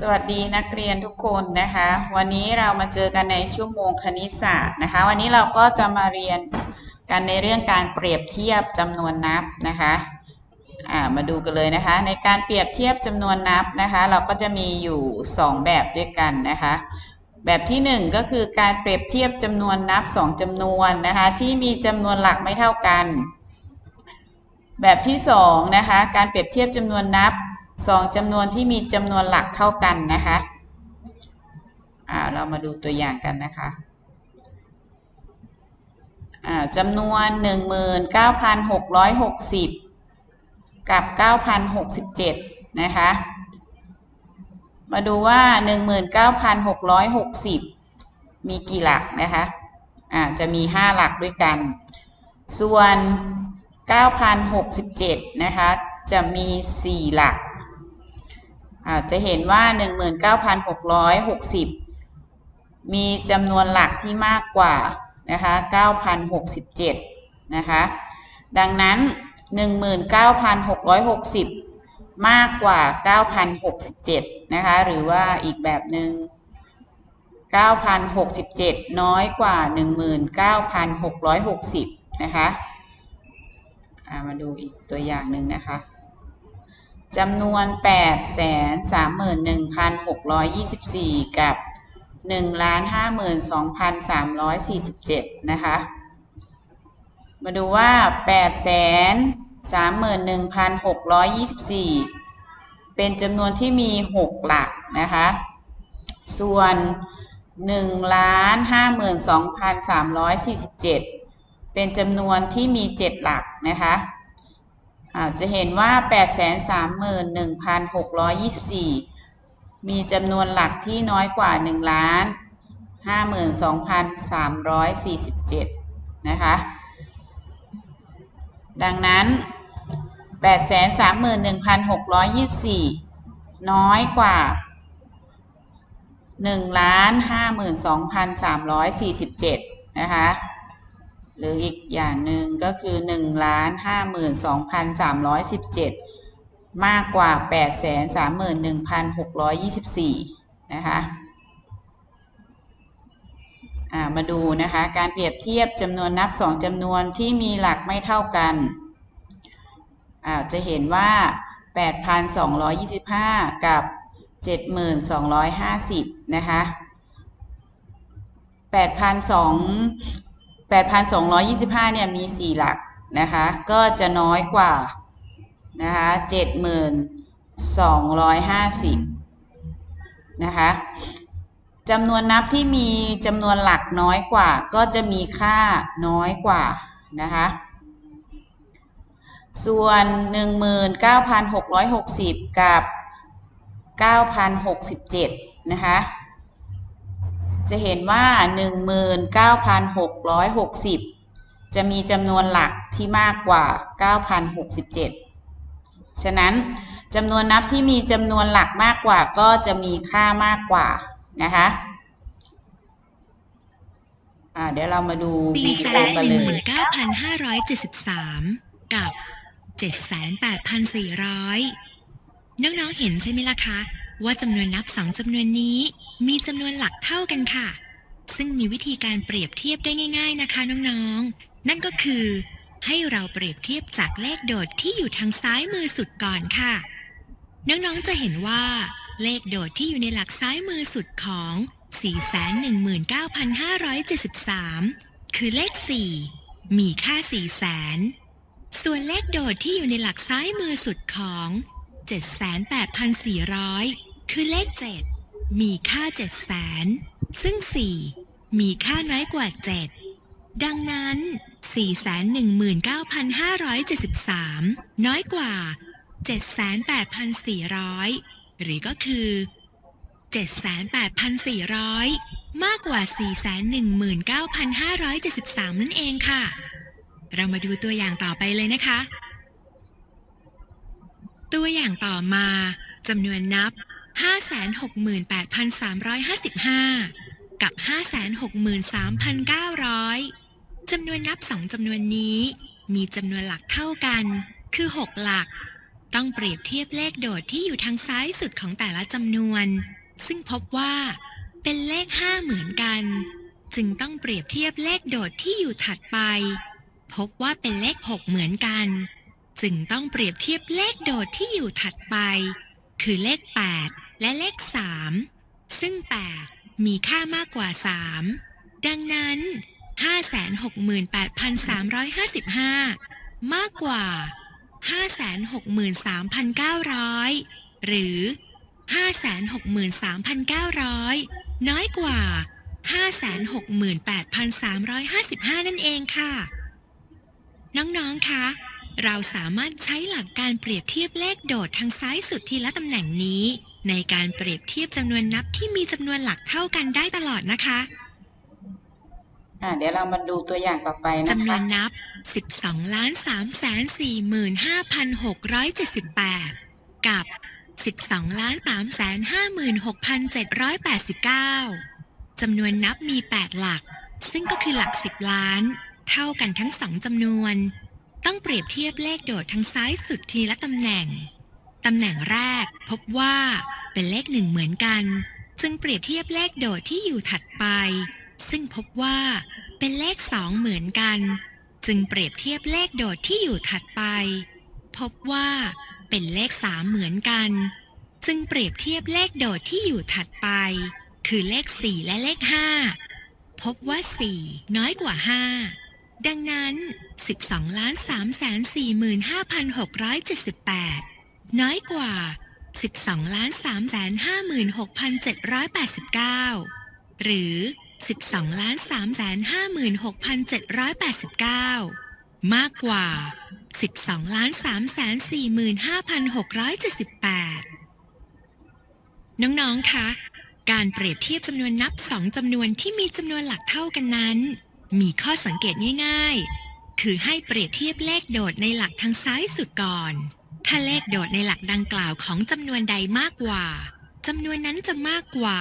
สวัสดีนักเรียนทุกคนนะคะ วันนี้เรามาเจอกันในชั่วโมงคณิตศาสตร์นะคะ วันนี้เราก็จะมาเรียนกันในเรื่องการเปรียบเทียบจำนวนนับนะคะอ่ามาดูกันเลยนะคะ ในการเปรียบเทียบจำนวนนับนะคะ เราก็จะมีอยู่ 2 แบบด้วยกันนะคะ แบบที่ 1 ก็คือการเปรียบเทียบจำนวนนับ 2จำนวนนะคะที่มีจำนวนหลักไม่เท่ากัน แบบที่2นะคะการเปรียบเทียบจำนวนนับ 2จำนวนที่มีจำนวนหลักเท่ากันนะคะอ่าเรามาดูตัวอย่างกันนะคะอ่าจำนวน 19,660 กับ 9,067 นะคะ มาดูว่า 19,660 มีกี่หลักนะคะอ่าจะมี 5 หลักด้วยกัน ส่วน 9,067 นะคะ จะมี 4 หลัก อาจะเห็นว่า 19,660 มีจำนวนหลักที่มากกว่านะคะ9,067 นะคะ ดังนั้น 19,660 มากกว่า 9,067 นะคะ หรือว่าอีกแบบหนึง่ง9,067 น้อยกว่า 19,660 นะคะามาดูอีกตัวอย่างหนึ่งนะคะ จำนวน 8 3 1 6 2 4 กับ 1 52 347 นะคะ มาดูว่า 8 3 1 6 2 4 เป็นจำนวนที่มี 6 หลักนะคะ ส่วน 1 52 347 เป็นจำนวนที่มี 7 หลักนะคะ จะเห็นว่า 831,624 มีจำนวนหลักที่น้อยกว่า 1 ล้าน 52,347 นะคะ ดังนั้น 831,624 น้อยกว่า1ล้าน52,347 นะคะ หรืออีกอย่างหนึ่งก็คือ1 52,317 มากกว่า 831,624 นะคะมาดูนะคะ การเปรียบเทียบจำนวนนับ 2จำนวนที่มีหลักไม่เท่ากันจะเห็นว่า 8,225 กับ 7,250 นะคะ8,200 8,225เนี่ยมี 4 หลักนะคะ ก็จะน้อยกว่านะคะ7,250นะคะจำนวนนับที่มีจำนวนหลักน้อยกว่า ก็จะมีค่าน้อยกว่านะคะส่วน 19,660 กับ 9,067 นะคะ จะเห็นว่า 19,660 จะมีจำนวนหลักที่มากกว่า 9,067 ฉะนั้นจำนวนนับที่มีจำนวนหลักมากกว่าก็จะมีค่ามากกว่านะคะอ่าเดี๋ยวเรามาดูวิดีโอกันเลย19,573 กับ 78,400 น้องๆเห็นใช่ไหมล่ะคะ ว่าจำนวนนับสองจำนวนนี้ มีจำนวนหลักเท่ากันค่ะ ซึ่งมีวิธีการเปรียบเทียบได้ง่าย ๆนะคะน้องๆ นั่นก็คือ ให้เราเปรียบเทียบจากเลขโดดที่อยู่ทางซ้ายมือสุดก่อนค่ะ น้องๆ จะเห็นว่า เลขโดดที่อยู่ในหลักซ้ายมือสุดของ 419,573 คือเลข 4 มีค่า 400,000 ส่วนเลขโดดที่อยู่ในหลักซ้ายมือสุดของ 78,400 คือเลข 7 มีค่า700,000ซึ่ง4มีค่าน้อยกว่า7ดังนั้น 419,573 น้อยกว่า 78,400 หรือก็คือ 78,400 มากกว่า 419,573 นั่นเองค่ะ เรามาดูตัวอย่างต่อไปเลยนะคะ ตัวอย่างต่อมาจำนวนนับ 568,355 กับ 563,900 จำนวนนับสองจำนวนนี้ มีจำนวนหลักเท่ากัน คือ 6 หลัก ต้องเปรียบเทียบเลขโดดที่อยู่ทางซ้ายสุดของแต่ละจำนวน ซึ่งพบว่า เป็นเลข 5 เหมือนกัน จึงต้องเปรียบเทียบเลขโดดที่อยู่ถัดไป พบว่าเป็นเลข 6 เหมือนกัน จึงต้องเปรียบเทียบเลขโดดที่อยู่ถัดไป คือเลข 8 และเลข 3 ซึ่ง 8 มีค่ามากกว่า 3 ดังนั้น 568,355 มากกว่า 563,900 หรือ 563,900 น้อยกว่า 568,355 นั่นเองค่ะ น้องๆ คะเราสามารถใช้หลักการเปรียบเทียบเลขโดดทางซ้ายสุดทีละตำแหน่งนี้ ในการเปรียบเทียบจำนวนนับที่มีจำนวนหลักเท่ากันได้ตลอดนะคะ อ่าเดี๋ยวเรามาดูตัวอย่างต่อไปนะจำนวคะนนับ 12ล้าน3แสน45,678 กับ 12ล้าน3แสน56,789จำนวนนับมี 8 หลัก ซึ่งก็คือหลัก 10 ล้าน เท่ากันทั้งสองจำนวน ต้องเปรียบเทียบเลขโดดทางซ้ายสุดทีละตำแหน่ง ตำแหน่งแรกพบว่าเป็นเลขหนึ่งเหมือนกัน จึงเปรียบเทียบเลขโดดที่อยู่ถัดไป ซึ่งพบว่าเป็นเลขสองเหมือนกัน จึงเปรียบเทียบเลขโดดที่อยู่ถัดไป พบว่าเป็นเลขสามเหมือนกัน จึงเปรียบเทียบเลขโดดที่อยู่ถัดไป คือเลขสี่และเลขห้าพบว่าสี่น้อยกว่าห้าดังนั้น 12ล้าน3แสน45,678 น้อยกว่า 12ล้าน3แสน56,789 หรือ 12ล้าน3แสน56,789 มากกว่า 12ล้าน3แสน45,678 น้องๆ คะ การเปรียบเทียบจำนวนนับสองจำนวนที่มีจำนวนหลักเท่ากันนั้น มีข้อสังเกตง่าย ๆ คือให้เปรียบเทียบเลขโดดในหลักทางซ้ายสุดก่อน ถ้าเลขโดดในหลักดังกล่าวของจำนวนใดมากกว่าจำนวนนั้นจะมากกว่า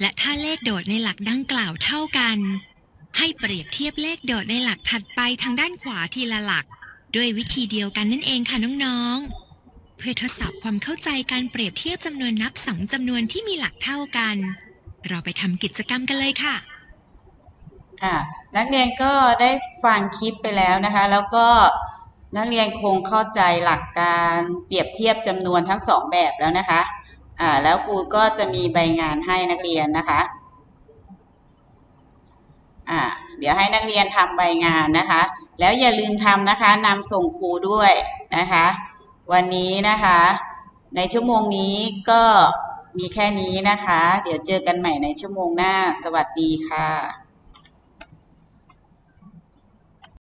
และถ้าเลขโดดในหลักดังกล่าวเท่ากัน ให้เปรียบเทียบเลขโดดในหลักถัดไปทางด้านขวาทีละหลัก ด้วยวิธีเดียวกันนั่นเองค่ะน้องๆ เพื่อทดสอบความเข้าใจการเปรียบเทียบจำนวนนับสองจำนวนที่มีหลักเท่ากัน เราไปทำกิจกรรมกันเลยค่ะอ่านักเรียนก็ได้ฟังคลิปไปแล้วนะคะ แล้วก็ นักเรียนคงเข้าใจหลักการเปรียบเทียบจำนวนทั้งสองแบบแล้วนะคะอ่าแล้วครูก็จะมีใบงานให้นักเรียนนะคะอ่าเดี๋ยวให้นักเรียนทำใบงานนะคะ แล้วอย่าลืมทำนะคะนำส่งครูด้วยนะคะ วันนี้นะคะ ในชั่วโมงนี้ก็มีแค่นี้นะคะ เดี๋ยวเจอกันใหม่ในชั่วโมงหน้า สวัสดีค่ะ